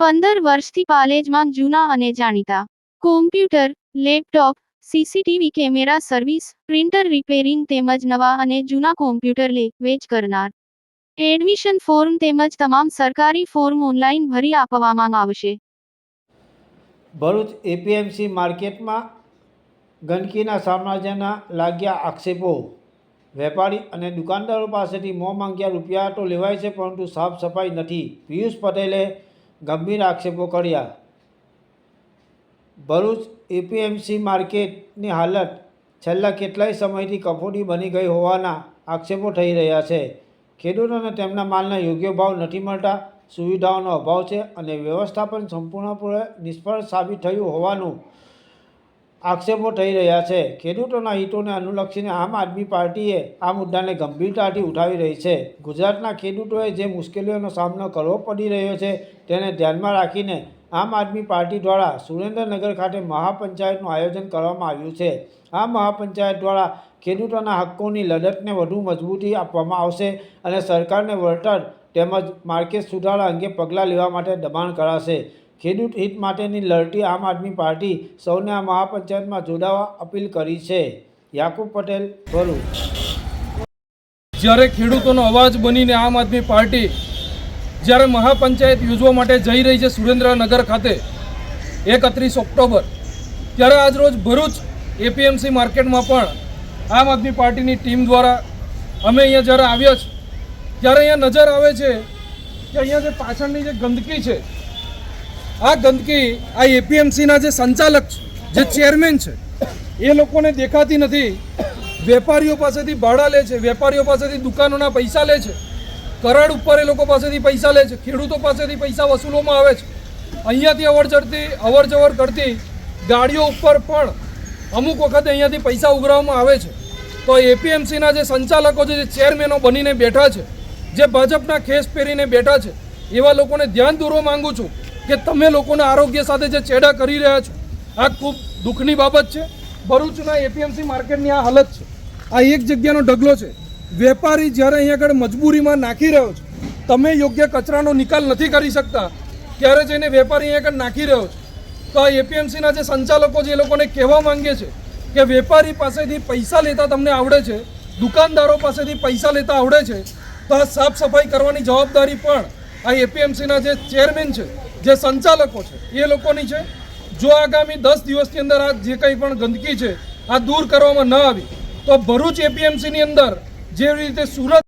પંદર વર્ષથી પાલેજમાં જૂના અને જાણીતા. Computer laptop CCTV camera service printer repairing તેમજ નવા અને જૂના કોમ્પ્યુટર લે, વેચ કરનાર. એડમિશન ફોર્મ તેમજ તમામ સરકારી ફોર્મ ઓનલાઈન ભરી આપવામાં આવશે. ભરૂચ એપીએમસી માર્કેટમાં ગંદકીના સામ્રાજ્યના લાગ્યા આક્ષેપો. વેપારી અને દુકાનદારો પાસેથી મોં માંગ્યા રૂપિયા તો લેવાય છે, પરંતુ સાફ સફાઈ નથી. પિયુષ પટેલે ગંભીર આક્ષેપો કર્યા. ભરૂચ એપીએમસી માર્કેટની હાલત છેલ્લા કેટલાય સમયથી કફોડી બની ગઈ હોવાના આક્ષેપો થઈ રહ્યા છે. ખેડૂતોને તેમના માલના યોગ્ય ભાવ નથી મળતા, સુવિધાઓનો અભાવ છે અને વ્યવસ્થાપન સંપૂર્ણપણે નિષ્ફળ સાબિત થયું હોવાનું આક્ષેપો થઈ રહ્યા છે. ખેડૂતોના હિતોને અનુલક્ષીને આમ આદમી પાર્ટીએ આ મુદ્દાને ગંભીરતાથી ઉઠાવી રહી છે. ગુજરાતના ખેડૂતોએ જે મુશ્કેલીઓનો સામનો કરવો પડી રહ્યો છે તેને ધ્યાનમાં રાખીને આમ આદમી પાર્ટી દ્વારા સુરેન્દ્રનગર ખાતે મહાપંચાયતનું આયોજન કરવામાં આવ્યું છે. આ મહાપંચાયત દ્વારા ખેડૂતોના હક્કોની લડતને વધુ મજબૂતી આપવામાં આવશે અને સરકારને વળતર તેમજ માર્કેટ સુધારા અંગે પગલાં લેવા માટે દબાણ કરાશે. ખેડૂત હિત માટેની લડતી આમ આદમી પાર્ટી સૌને આ મહાપંચાયતમાં જોડાવા અપીલ કરી છે. યાકુબ પટેલ, ભરૂચ. જ્યારે ખેડૂતોનો અવાજ બનીને આમ આદમી પાર્ટી જ્યારે મહાપંચાયત યોજવા માટે જઈ રહી છે સુરેન્દ્રનગર ખાતે એકત્રીસ ઓક્ટોબર, ત્યારે આજરોજ ભરૂચ એપીએમસી માર્કેટમાં પણ આમ આદમી પાર્ટીની ટીમ દ્વારા અમે અહીંયા જ્યારે આવ્યા છીએ, ત્યારે અહીંયા નજર આવે છે કે અહીંયા જે પાછળની જે ગંદકી છે આ ગંદકી, આ એપીએમસીના જે સંચાલક છે, જે ચેરમેન છે, એ લોકોને દેખાતી નથી. વેપારીઓ પાસેથી ભાડા લે છે, વેપારીઓ પાસેથી દુકાનોના પૈસા લે છે, કરાડ ઉપર એ લોકો પાસેથી પૈસા લે છે, ખેડૂતો પાસેથી પૈસા વસૂલવામાં આવે છે. અહીંયાથી અવર ચડતી, અવર જવર કરતી ગાડીઓ ઉપર પણ અમુક વખતે અહીંયાથી પૈસા ઉઘરાવવામાં આવે છે. તો એપીએમસીના જે સંચાલકો છે, જે ચેરમેનો બનીને બેઠા છે, જે ભાજપના ખેસ પહેરીને બેઠા છે, એવા લોકોને ધ્યાન દોરવા માંગુ છું. કે તમે લોકોના આરોગ્ય સાથે જે ચેડા કરી રહ્યા છો, આ ખૂબ દુઃખની બાબત છે. ભરૂચના એપીએમસી માર્કેટની આ હાલત છે. આ એક જગ્યાનો ઢગલો છે. વેપારી જ્યારે અહીંયા આગળ મજબૂરીમાં નાખી રહ્યો છે, તમે યોગ્ય કચરાનો નિકાલ નથી કરી શકતા. ત્યારે જઈને વેપારી અહીંયા આગળ નાખી રહ્યો છે? તો આ એપીએમસીના જે સંચાલકો છે, એ લોકોને કહેવા માંગે છે કે વેપારી પાસેથી પૈસા લેતા તમને આવડે છે, દુકાનદારો પાસેથી પૈસા લેતા આવડે છે. તો આ સાફ સફાઈ કરવાની જવાબદારી પણ આ એપીએમસીના જે ચેરમેન છે જે સંચાલકો છે, એ લોકોની છે. જો આગામી દસ દિવસની અંદર આ જે કંઈ પણ ગંદકી છે, આ દૂર કરવામાં ન આવી, તો ભરૂચ એપીએમસીની અંદર જેવી રીતે સુરત